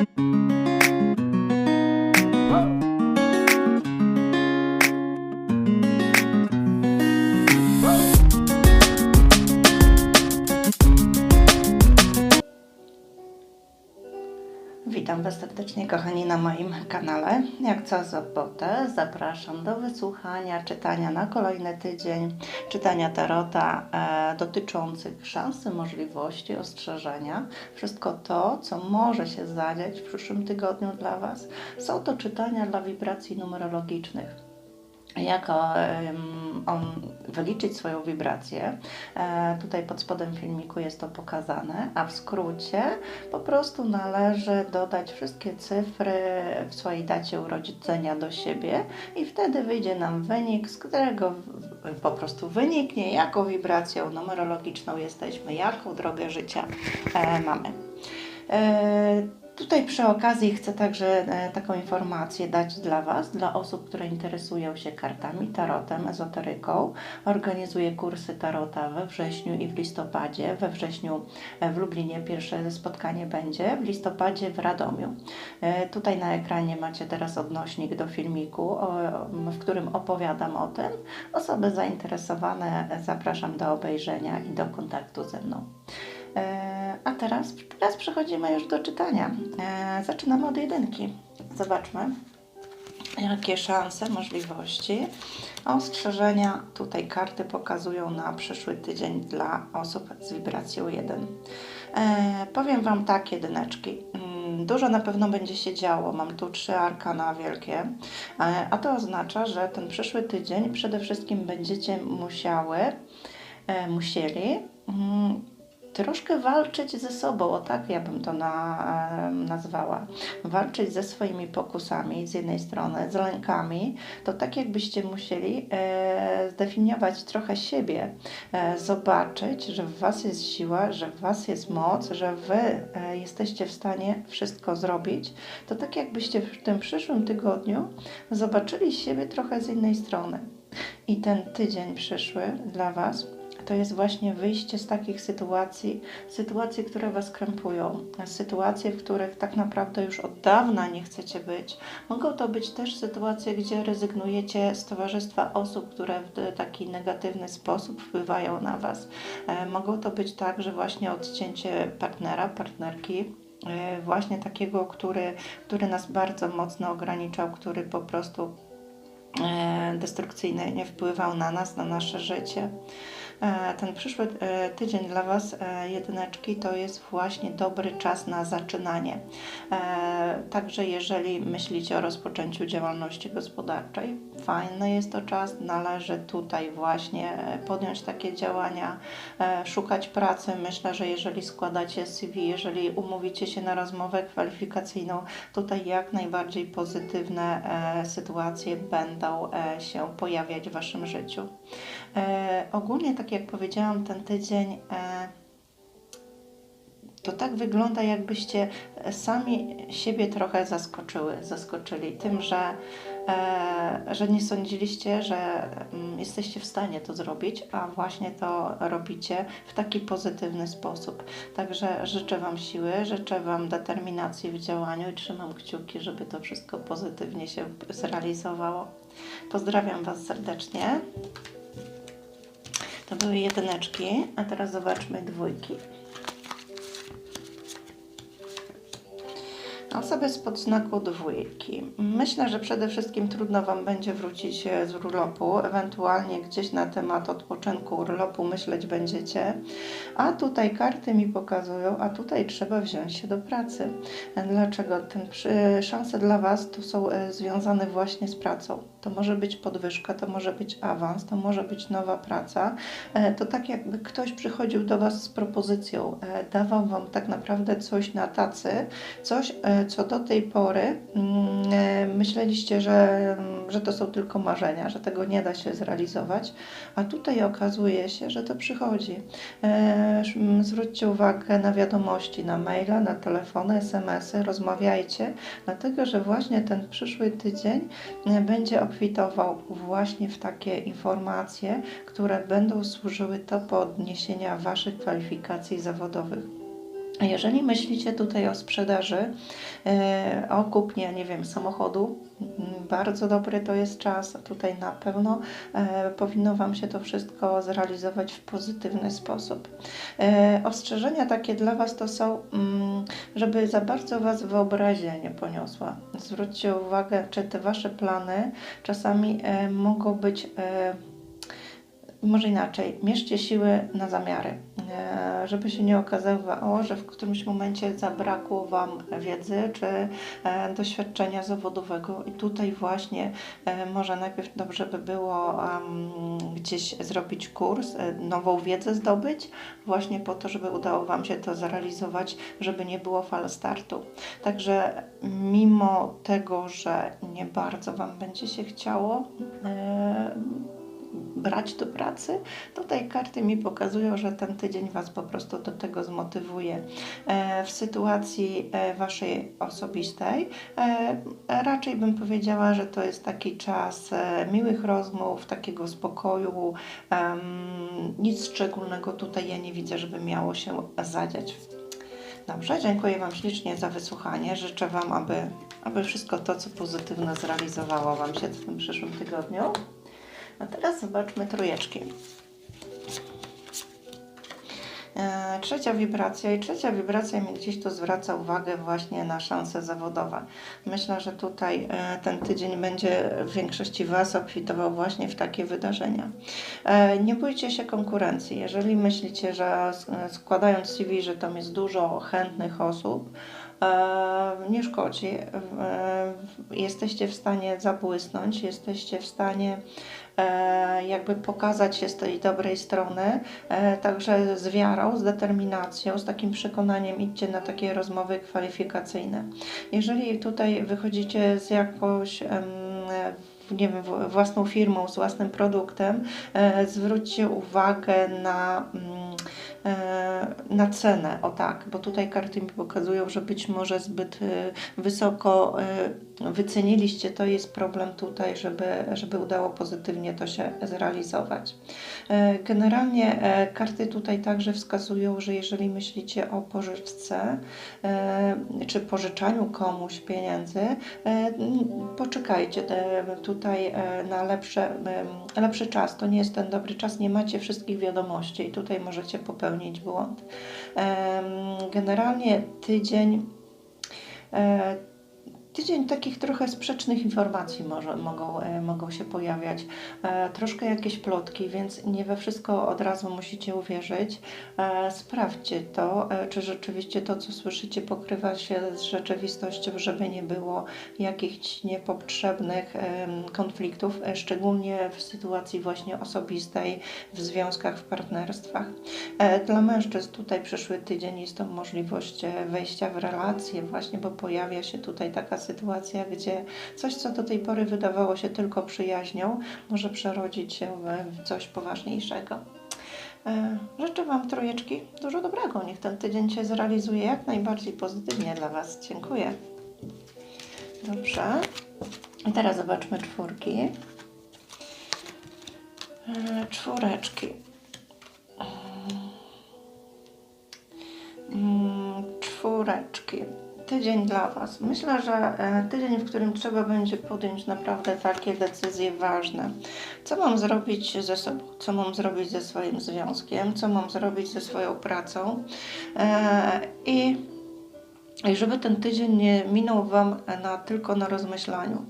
thank you Was serdecznie, kochani, na moim kanale. Jak co sobotę zapraszam do wysłuchania czytania na kolejny tydzień, czytania tarota e, dotyczących szansy, możliwości, ostrzeżenia. Wszystko to, co może się zadziać w przyszłym tygodniu dla Was. Są to czytania dla wibracji numerologicznych jak on wyliczyć swoją wibrację. E, tutaj pod spodem filmiku jest to pokazane, a w skrócie po prostu należy dodać wszystkie cyfry w swojej dacie urodzenia do siebie i wtedy wyjdzie nam wynik, z którego po prostu wyniknie, jaką wibracją numerologiczną jesteśmy, jaką drogę życia e, mamy. Tutaj przy okazji chcę także e, taką informację dać dla Was, dla osób, które interesują się kartami, tarotem, ezoteryką. Organizuję kursy tarota we wrześniu i w listopadzie. We wrześniu e, w Lublinie pierwsze spotkanie będzie, w listopadzie w Radomiu. E, Tutaj na ekranie macie teraz odnośnik do filmiku, w którym opowiadam o tym. Osoby zainteresowane zapraszam do obejrzenia i do kontaktu ze mną. E, A teraz, teraz przechodzimy już do czytania. E, Zaczynamy od jedynki. Zobaczmy, jakie szanse, możliwości, ostrzeżenia tutaj karty pokazują na przyszły tydzień dla osób z wibracją 1. E, powiem Wam tak, jedyneczki. Mm, Dużo na pewno będzie się działo. Mam tu trzy arkana wielkie, a to oznacza, że ten przyszły tydzień przede wszystkim będziecie musiały, musieli mm, troszkę walczyć ze sobą, o tak ja bym to na, nazwała. Walczyć ze swoimi pokusami z jednej strony, z lękami, to tak jakbyście musieli e, zdefiniować trochę siebie, e, zobaczyć, że w Was jest siła, że w Was jest moc, że Wy e, jesteście w stanie wszystko zrobić, to tak jakbyście w tym przyszłym tygodniu zobaczyli siebie trochę z innej strony. I ten tydzień przyszły dla Was to jest właśnie wyjście z takich sytuacji, sytuacji, które Was krępują, sytuacje, w których tak naprawdę już od dawna nie chcecie być. Mogą to być też sytuacje, gdzie rezygnujecie z towarzystwa osób, które w taki negatywny sposób wpływają na Was. E, Mogą to być także właśnie odcięcie partnera, partnerki, e, właśnie takiego, który, który nas bardzo mocno ograniczał, który po prostu e, destrukcyjnie wpływał na nas, na nasze życie. E, Ten przyszły e, tydzień dla Was, jedyneczki, to jest właśnie dobry czas na zaczynanie. Także jeżeli myślicie o rozpoczęciu działalności gospodarczej, fajny jest to czas, należy tutaj właśnie podjąć takie działania, szukać pracy. Myślę, że jeżeli składacie CV, jeżeli umówicie się na rozmowę kwalifikacyjną, tutaj jak najbardziej pozytywne sytuacje będą e, się pojawiać w Waszym życiu. E, ogólnie, tak jak powiedziałam, ten tydzień e, to tak wygląda, jakbyście sami siebie trochę zaskoczyły, zaskoczyli tym, że, e, że nie sądziliście, że mm, jesteście w stanie to zrobić, a właśnie to robicie w taki pozytywny sposób. Także życzę Wam siły, życzę Wam determinacji w działaniu i trzymam kciuki, żeby to wszystko pozytywnie się zrealizowało. Pozdrawiam Was serdecznie. To były jedyneczki, a teraz zobaczmy dwójki. Osoby spod znaku dwójki. Myślę, że przede wszystkim trudno Wam będzie wrócić e, z urlopu, ewentualnie gdzieś na temat odpoczynku urlopu myśleć będziecie, a tutaj karty mi pokazują, a tutaj trzeba wziąć się do pracy. E, Dlaczego? Ten szanse dla Was to są e, związane właśnie z pracą. To może być podwyżka, to może być awans, to może być nowa praca. E, To tak jakby ktoś przychodził do Was z propozycją, e, dawał Wam tak naprawdę coś na tacy, coś, e, co do tej pory mm, myśleliście, że, że to są tylko marzenia, że tego nie da się zrealizować, a tutaj okazuje się, że to przychodzi. Zwróćcie uwagę na wiadomości, na maila, na telefony, SMS-y, rozmawiajcie, dlatego że właśnie ten przyszły tydzień będzie obfitował właśnie w takie informacje, które będą służyły do podniesienia Waszych kwalifikacji zawodowych. A jeżeli myślicie tutaj o sprzedaży, e, o kupnie, nie wiem, samochodu, mm, bardzo dobry to jest czas. Tutaj na pewno e, powinno Wam się to wszystko zrealizować w pozytywny sposób. E, Ostrzeżenia takie dla Was to są, mm, żeby za bardzo Was wyobraźnia nie poniosła. Zwróćcie uwagę, czy te Wasze plany czasami mogą być. Może inaczej, mierzcie siły na zamiary, e, żeby się nie okazało, że w którymś momencie zabrakło Wam wiedzy czy e, doświadczenia zawodowego i tutaj właśnie e, może najpierw dobrze by było gdzieś zrobić kurs, nową wiedzę zdobyć, właśnie po to, żeby udało Wam się to zrealizować, żeby nie było fal startu. Także mimo tego, że nie bardzo Wam będzie się chciało, brać do pracy. Tutaj karty mi pokazują, że ten tydzień Was po prostu do tego zmotywuje. E, W sytuacji e, Waszej osobistej e, raczej bym powiedziała, że to jest taki czas miłych rozmów, takiego spokoju. Nic szczególnego tutaj ja nie widzę, żeby miało się zadziać. Dobrze, dziękuję Wam ślicznie za wysłuchanie. Życzę Wam, aby, aby wszystko to, co pozytywne zrealizowało Wam się w tym przyszłym tygodniu. A teraz zobaczmy trójeczki. E, Trzecia wibracja i trzecia wibracja mi gdzieś tu zwraca uwagę właśnie na szanse zawodowe. Myślę, że tutaj e, ten tydzień będzie w większości Was obfitował właśnie w takie wydarzenia. E, Nie bójcie się konkurencji. Jeżeli myślicie, że składając CV, że tam jest dużo chętnych osób, nie szkodzi. Jesteście w stanie zabłysnąć, jesteście w stanie e, jakby pokazać się z tej dobrej strony, e, także z wiarą, z determinacją, z takim przekonaniem idźcie na takie rozmowy kwalifikacyjne. Jeżeli tutaj wychodzicie z jakąś nie wiem, własną firmą, z własnym produktem, e, zwróćcie uwagę na, mm, e, na cenę, o tak, bo tutaj karty mi pokazują, że być może zbyt e, wysoko wyceniliście, to jest problem tutaj, żeby, żeby udało pozytywnie to się zrealizować. E, Generalnie e, karty tutaj także wskazują, że jeżeli myślicie o pożyczce e, czy pożyczaniu komuś pieniędzy, poczekajcie tutaj na lepsze, lepszy czas. To nie jest ten dobry czas, nie macie wszystkich wiadomości i tutaj możecie popełnić błąd. Generalnie tydzień Tydzień takich trochę sprzecznych informacji może, mogą, e, mogą się pojawiać, e, troszkę jakieś plotki, więc nie we wszystko od razu musicie uwierzyć. E, sprawdźcie to, czy rzeczywiście to, co słyszycie, pokrywa się z rzeczywistością, żeby nie było jakichś niepotrzebnych konfliktów, szczególnie w sytuacji właśnie osobistej, w związkach, w partnerstwach. Dla mężczyzn tutaj przyszły tydzień jest to możliwość wejścia w relacje właśnie, bo pojawia się tutaj taka sytuacja, gdzie coś, co do tej pory wydawało się tylko przyjaźnią, może przerodzić się w- w coś poważniejszego. E, Życzę Wam trójeczki dużo dobrego. Niech ten tydzień się zrealizuje jak najbardziej pozytywnie dla Was. Dziękuję. Dobrze. I teraz zobaczmy czwórki. E, Czwóreczki. Mm, Czwóreczki. Tydzień dla Was. Myślę, że e, tydzień, w którym trzeba będzie podjąć naprawdę takie decyzje ważne. Co mam zrobić ze sobą? Co mam zrobić ze swoim związkiem? Co mam zrobić ze swoją pracą? E, I i żeby ten tydzień nie minął Wam na, tylko na rozmyślaniu,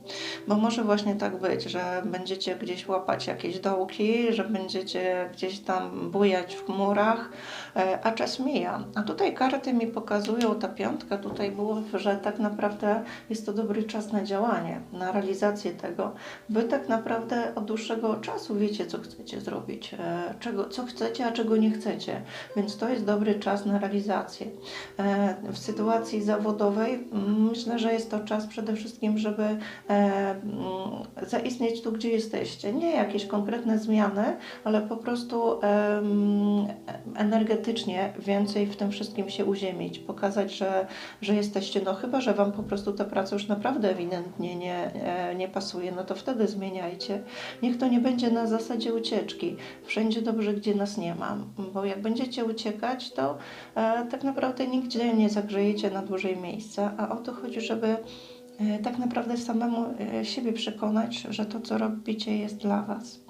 bo może właśnie tak być, że będziecie gdzieś łapać jakieś dołki, że będziecie gdzieś tam bujać w chmurach, e, a czas mija. A tutaj karty mi pokazują, ta piątka tutaj było, że tak naprawdę jest to dobry czas na działanie, na realizację tego. Wy tak naprawdę od dłuższego czasu wiecie, co chcecie zrobić, e, czego, co chcecie, a czego nie chcecie, więc to jest dobry czas na realizację. E, W sytuacji sytuacji zawodowej, myślę, że jest to czas przede wszystkim, żeby e, mm, zaistnieć tu, gdzie jesteście. Nie jakieś konkretne zmiany, ale po prostu energetycznie więcej w tym wszystkim się uziemić, pokazać, że, że jesteście, no chyba, że Wam po prostu ta praca już naprawdę ewidentnie nie, e, nie pasuje, no to wtedy zmieniajcie. Niech to nie będzie na zasadzie ucieczki. Wszędzie dobrze, gdzie nas nie ma, bo jak będziecie uciekać, to e, tak naprawdę nigdzie nie zagrzejecie na dłużej miejsca, a o to chodzi, żeby e, tak naprawdę samemu e, siebie przekonać, że to, co robicie, jest dla Was.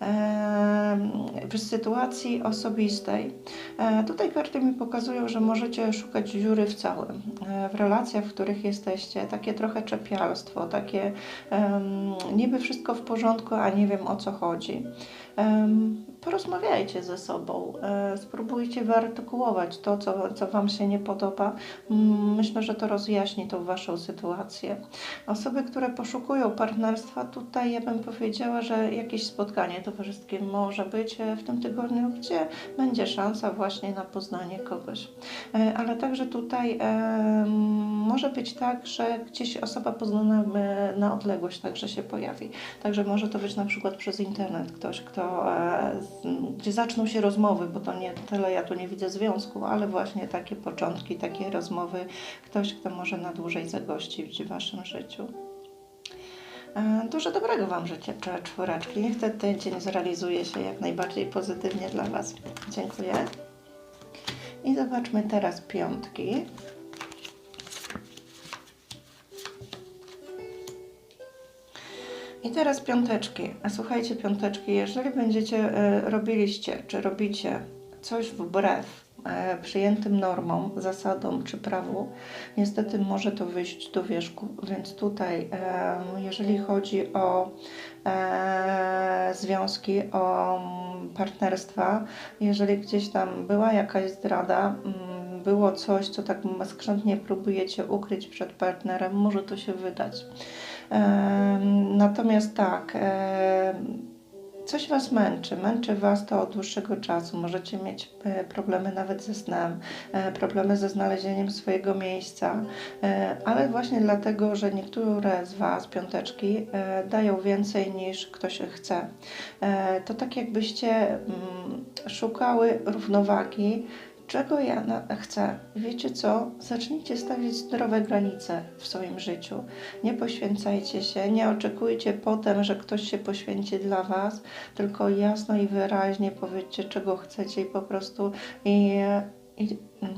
Em, W sytuacji osobistej, e, tutaj karty mi pokazują, że możecie szukać dziury w całym. E, W relacjach, w których jesteście, takie trochę czepialstwo, takie niby wszystko w porządku, a nie wiem o co chodzi. Porozmawiajcie ze sobą, e, spróbujcie wyartykułować to, co, co Wam się nie podoba. Mm, Myślę, że to rozjaśni tą Waszą sytuację. Osoby, które poszukują partnerstwa, tutaj ja bym powiedziała, że jakieś spotkanie towarzyskie może być e, w tym tygodniu, gdzie będzie szansa właśnie na poznanie kogoś. E, Ale także tutaj może być tak, że gdzieś osoba poznana na odległość także się pojawi. Także może to być na przykład przez internet ktoś, kto, e, z, gdzie zaczną się rozmowy, bo to nie tyle ja tu nie widzę związku, ale właśnie takie początki, takie rozmowy, ktoś, kto może na dłużej zagościć w Waszym życiu. E, Dużo dobrego Wam życzę, cze- czwóreczki. Niech ten tydzień zrealizuje się jak najbardziej pozytywnie dla Was. Dziękuję. I zobaczmy teraz piątki. I teraz piąteczki. A słuchajcie, piąteczki, jeżeli będziecie e, robiliście, czy robicie coś wbrew e, przyjętym normom, zasadom czy prawu, niestety może to wyjść do wierzchu. Więc tutaj, e, jeżeli chodzi o związki, o mm, partnerstwa, jeżeli gdzieś tam była jakaś zdrada, mm, było coś, co tak skrzętnie próbujecie ukryć przed partnerem, może to się wydać. Natomiast tak, coś Was męczy, męczy Was to od dłuższego czasu. Możecie mieć e, problemy nawet ze snem, e, problemy ze znalezieniem swojego miejsca, e, ale właśnie dlatego, że niektóre z Was, piąteczki, dają więcej niż ktoś chce. To tak jakbyście mm, szukały równowagi, czego ja chcę. Wiecie co? Zacznijcie stawiać zdrowe granice w swoim życiu. Nie poświęcajcie się, nie oczekujcie potem, że ktoś się poświęci dla Was, tylko jasno i wyraźnie powiedzcie, czego chcecie i po prostu i, i,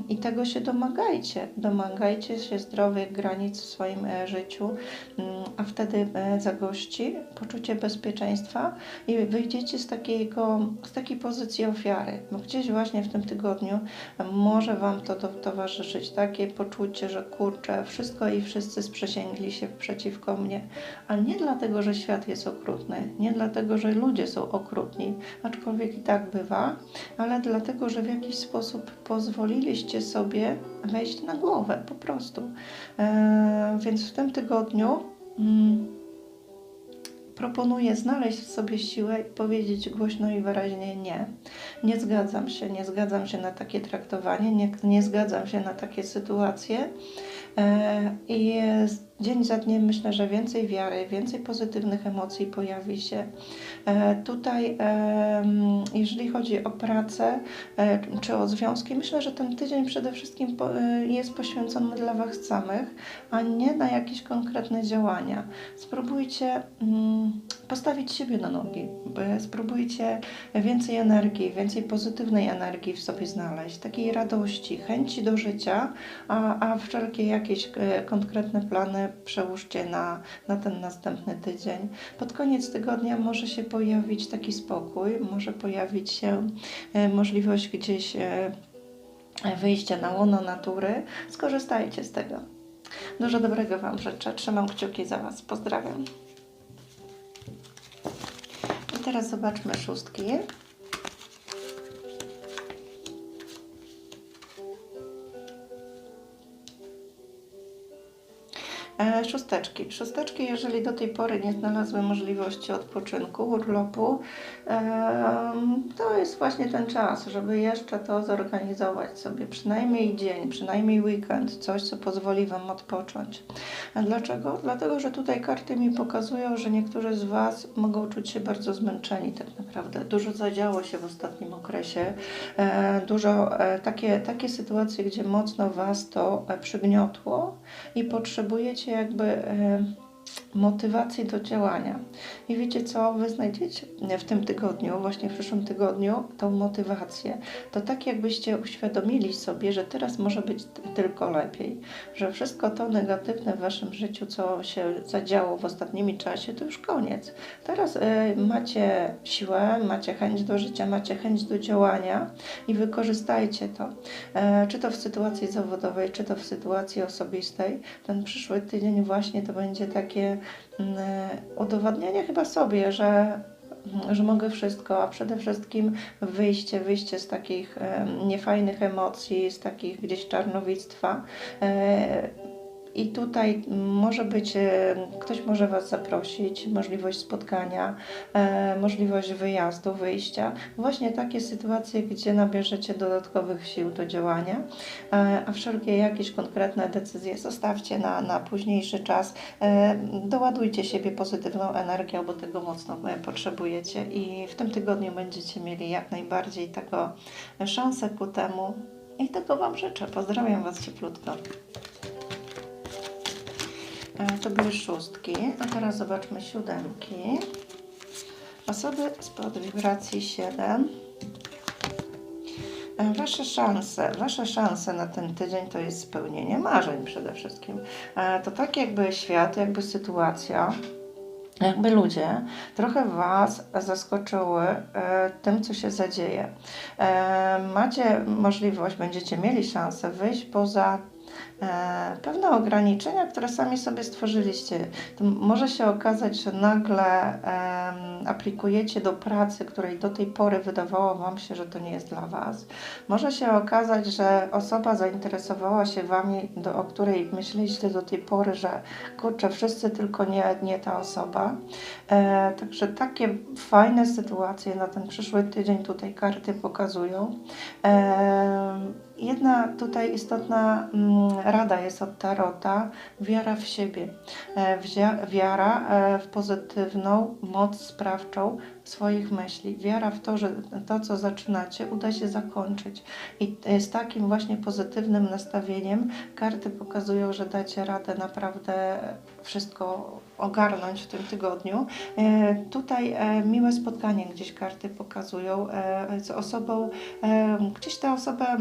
i tego się domagajcie. Domagajcie się zdrowych granic w swoim e, życiu, mm, a wtedy e, zagości poczucie bezpieczeństwa i wyjdziecie z, takiego, z takiej pozycji ofiary. Bo gdzieś właśnie w tym tygodniu może Wam to to towarzyszyć, takie poczucie, że kurczę, wszystko i wszyscy sprzysięgli się przeciwko mnie, ale nie dlatego, że świat jest okrutny, nie dlatego, że ludzie są okrutni, aczkolwiek i tak bywa, ale dlatego, że w jakiś sposób pozwoliliście sobie wejść na głowę, po prostu. Eee, więc w tym tygodniu mm, proponuję znaleźć w sobie siłę i powiedzieć głośno i wyraźnie nie. Nie zgadzam się, nie zgadzam się na takie traktowanie, nie, nie zgadzam się na takie sytuacje. E, I dzień za dniem myślę, że więcej wiary, więcej pozytywnych emocji pojawi się. E, Tutaj, em, jeżeli chodzi o pracę e, czy o związki, myślę, że ten tydzień przede wszystkim e, jest poświęcony dla Was samych, a nie na jakieś konkretne działania. Spróbujcie mm, postawić siebie na nogi, spróbujcie więcej energii, więcej pozytywnej energii w sobie znaleźć, takiej radości, chęci do życia, a, a wszelkie jakieś e, konkretne plany przełóżcie na, na ten następny tydzień. Pod koniec tygodnia może się pojawić taki spokój, może pojawić się e, możliwość gdzieś e, wyjścia na łono natury. Skorzystajcie z tego. Dużo dobrego Wam życzę. Trzymam kciuki za Was. Pozdrawiam. I teraz zobaczmy szóstki. E, szósteczki. Szósteczki, jeżeli do tej pory nie znalazły możliwości odpoczynku, urlopu, e, to jest właśnie ten czas, żeby jeszcze to zorganizować sobie. Przynajmniej dzień, przynajmniej weekend, coś, co pozwoli Wam odpocząć. A dlaczego? Dlatego, że tutaj karty mi pokazują, że niektórzy z Was mogą czuć się bardzo zmęczeni tak naprawdę. Dużo zadziało się w ostatnim okresie. E, dużo e, takie, takie sytuacje, gdzie mocno Was to e, przygniotło i potrzebujecie jakby e, motywacji do działania. I wiecie co, wy znajdziecie w tym tygodniu, właśnie w przyszłym tygodniu, tą motywację. To tak jakbyście uświadomili sobie, że teraz może być tylko lepiej, że wszystko to negatywne w waszym życiu, co się zadziało w ostatnim czasie, to już koniec. Teraz e, macie siłę, macie chęć do życia, macie chęć do działania i wykorzystajcie to. E, czy to w sytuacji zawodowej, czy to w sytuacji osobistej. Ten przyszły tydzień właśnie to będzie takie udowadnianie chyba sobie, że, że mogę wszystko, a przede wszystkim wyjście, wyjście z takich niefajnych emocji, z takich gdzieś czarnowictwa. I tutaj może być, e, ktoś może Was zaprosić, możliwość spotkania, e, możliwość wyjazdu, wyjścia. Właśnie takie sytuacje, gdzie nabierzecie dodatkowych sił do działania, e, a wszelkie jakieś konkretne decyzje zostawcie na, na późniejszy czas. Doładujcie siebie pozytywną energią, bo tego mocno potrzebujecie i w tym tygodniu będziecie mieli jak najbardziej tego szansę ku temu. I tego Wam życzę. Pozdrawiam Was cieplutko. E, To były szóstki, a teraz zobaczmy siódemki. Osoby spod wibracji 7. E, Wasze szanse, wasze szanse na ten tydzień to jest spełnienie marzeń przede wszystkim. E, To tak jakby świat, jakby sytuacja, jakby ludzie trochę Was zaskoczyły tym, co się zadzieje. Macie możliwość, będziecie mieli szansę wyjść poza pewne ograniczenia, które sami sobie stworzyliście. To może się okazać, że nagle aplikujecie do pracy, której do tej pory wydawało Wam się, że to nie jest dla Was. Może się okazać, że osoba zainteresowała się Wami, do, o której myśleliście do tej pory, że kurczę, wszyscy tylko nie, nie ta osoba. E, także takie fajne sytuacje na ten przyszły tydzień tutaj karty pokazują. Jedna tutaj istotna mm, rada jest od Tarota, wiara w siebie, e, wiara e, w pozytywną moc sprawczą swoich myśli, wiara w to, że to, co zaczynacie, uda się zakończyć. I z takim właśnie pozytywnym nastawieniem karty pokazują, że dacie radę naprawdę wszystko ogarnąć w tym tygodniu. E, tutaj e, miłe spotkanie gdzieś karty pokazują e, z osobą, gdzieś ta osoba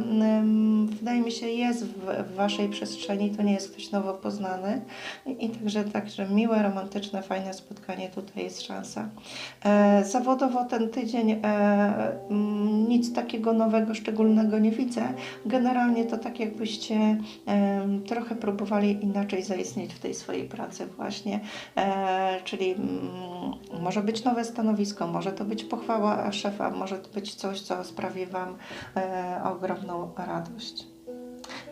wydaje mi się jest w, Waszej przestrzeni, to nie jest ktoś nowo poznany i także, także miłe, romantyczne, fajne spotkanie, tutaj jest szansa. E, zawodowo ten tydzień e, mm, nic takiego nowego, szczególnego nie widzę. Generalnie to tak jakbyście em, trochę próbowali inaczej zaistnieć w tej swojej pracy właśnie, e, czyli mm, może być nowe stanowisko, może to być pochwała szefa, może to być coś, co sprawi Wam e, ogromną radość.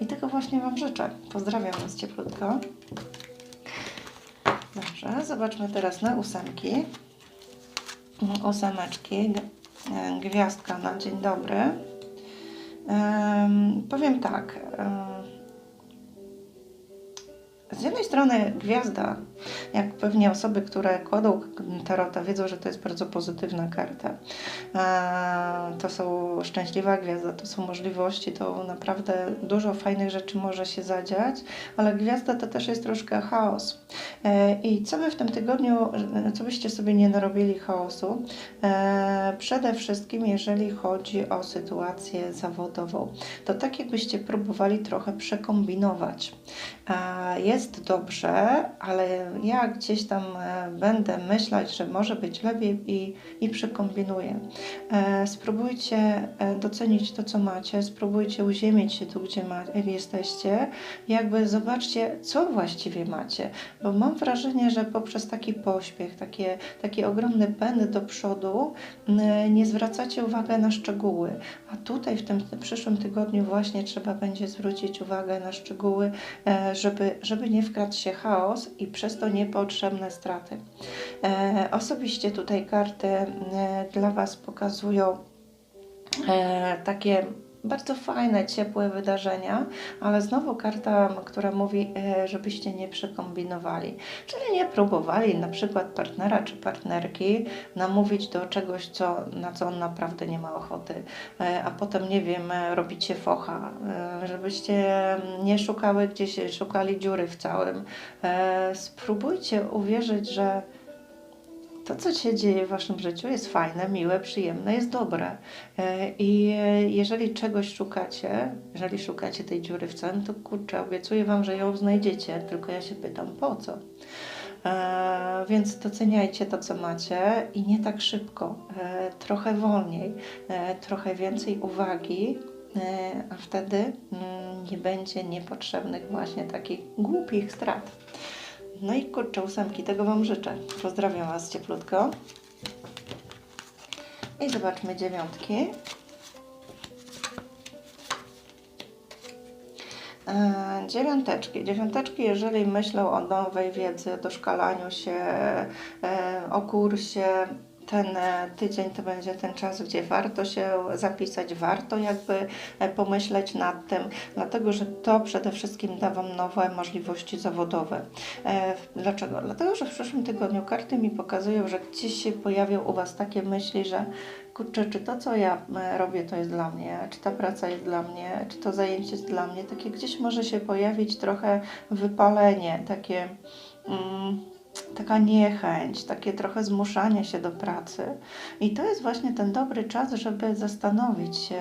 I tego właśnie Wam życzę. Pozdrawiam Was cieplutko. Dobrze, zobaczmy teraz na ósemki. Ósemeczki, e, gwiazdka na dzień dobry. Em, powiem tak. z jednej strony gwiazda, jak pewnie osoby, które kładą tarota, wiedzą, że to jest bardzo pozytywna karta. To są szczęśliwa gwiazda, to są możliwości, to naprawdę dużo fajnych rzeczy może się zadziać, ale gwiazda to też jest troszkę chaos. E, I co by w tym tygodniu, co byście sobie nie narobili chaosu, e, przede wszystkim jeżeli chodzi o sytuację zawodową, to tak jakbyście próbowali trochę przekombinować. Jest dobrze, ale ja gdzieś tam e, będę myśleć, że może być lepiej i, i przekombinuję. E, Spróbujcie e, docenić to, co macie, spróbujcie uziemić się tu, gdzie jesteście, jakby zobaczcie, co właściwie macie, bo mam wrażenie, że poprzez taki pośpiech, takie, taki ogromny pęd do przodu, nie zwracacie uwagi na szczegóły, a tutaj w tym przyszłym tygodniu właśnie trzeba będzie zwrócić uwagę na szczegóły, żeby, żeby nie wkradł się chaos i przez to niepotrzebne straty. E, osobiście tutaj karty e, dla Was pokazują e, takie bardzo fajne, ciepłe wydarzenia, ale znowu karta, która mówi, e, żebyście nie przekombinowali, czyli nie próbowali na przykład partnera czy partnerki namówić do czegoś, co, na co on naprawdę nie ma ochoty, e, a potem, nie wiem, e, robicie focha, żebyście nie szukały gdzieś, szukali dziury w całym. Spróbujcie uwierzyć, że to, co się dzieje w Waszym życiu, jest fajne, miłe, przyjemne, jest dobre. E, I e, jeżeli czegoś szukacie, jeżeli szukacie tej dziury w całym, to kurczę, obiecuję Wam, że ją znajdziecie, tylko ja się pytam, po co? E, więc doceniajcie to, co macie i nie tak szybko, trochę wolniej, trochę więcej uwagi, a wtedy mm, nie będzie niepotrzebnych właśnie takich głupich strat. No i kurczę, ósemki, tego Wam życzę. Pozdrawiam Was cieplutko. I zobaczmy dziewiątki. E, Dziewiąteczki. Dziewiąteczki, jeżeli myślą o nowej wiedzy, doszkalaniu się, e, o kursie, ten e, tydzień to będzie ten czas, gdzie warto się zapisać, warto jakby e, pomyśleć nad tym, dlatego że to przede wszystkim da Wam nowe możliwości zawodowe. E, Dlaczego? Dlatego, że w przyszłym tygodniu karty mi pokazują, że gdzieś się pojawią u Was takie myśli, że kurczę, czy to, co ja robię, to jest dla mnie, czy ta praca jest dla mnie, czy to zajęcie jest dla mnie, takie gdzieś może się pojawić trochę wypalenie, takie. Mm, taka niechęć, takie trochę zmuszanie się do pracy. I to jest właśnie ten dobry czas, żeby zastanowić się,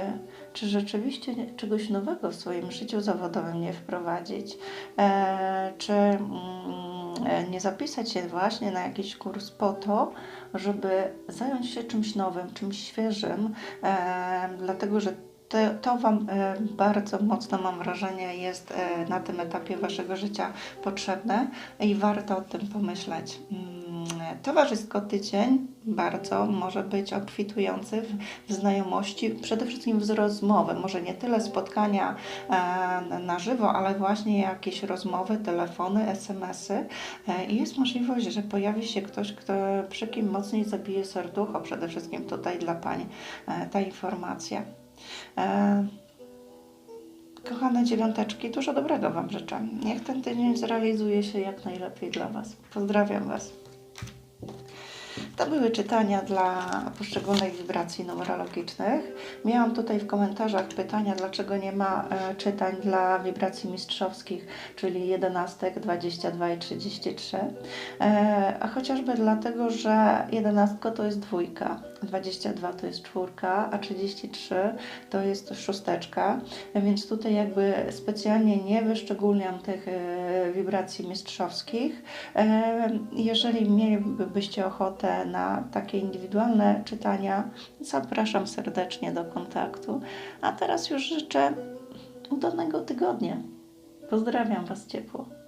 czy rzeczywiście czegoś nowego w swoim życiu zawodowym nie wprowadzić, e, czy mm, nie zapisać się właśnie na jakiś kurs po to, żeby zająć się czymś nowym, czymś świeżym, e, dlatego że to, to Wam e, bardzo mocno, mam wrażenie, jest e, na tym etapie Waszego życia potrzebne i warto o tym pomyśleć. Mm, Towarzysko tydzień bardzo może być obfitujący w, znajomości, przede wszystkim w rozmowy. Może nie tyle spotkania e, na żywo, ale właśnie jakieś rozmowy, telefony, SMS-y. I jest możliwość, że pojawi się ktoś, kto, przy kim mocniej zabije serducho, przede wszystkim tutaj dla Pań e, ta informacja. E, Kochane dziewiąteczki, dużo dobrego Wam życzę. Niech ten tydzień zrealizuje się jak najlepiej dla Was. Pozdrawiam Was. To były czytania dla poszczególnych wibracji numerologicznych. Miałam tutaj w komentarzach pytania, dlaczego nie ma e, czytań dla wibracji mistrzowskich, czyli 11, 22 i 33. E, a chociażby dlatego, że 11 to jest dwójka, 22 to jest czwórka, a 33 to jest szósteczka, więc tutaj jakby specjalnie nie wyszczególniam tych e, wibracji mistrzowskich. E, Jeżeli mielibyście ochotę na takie indywidualne czytania, zapraszam serdecznie do kontaktu. A teraz już życzę udanego tygodnia. Pozdrawiam Was ciepło.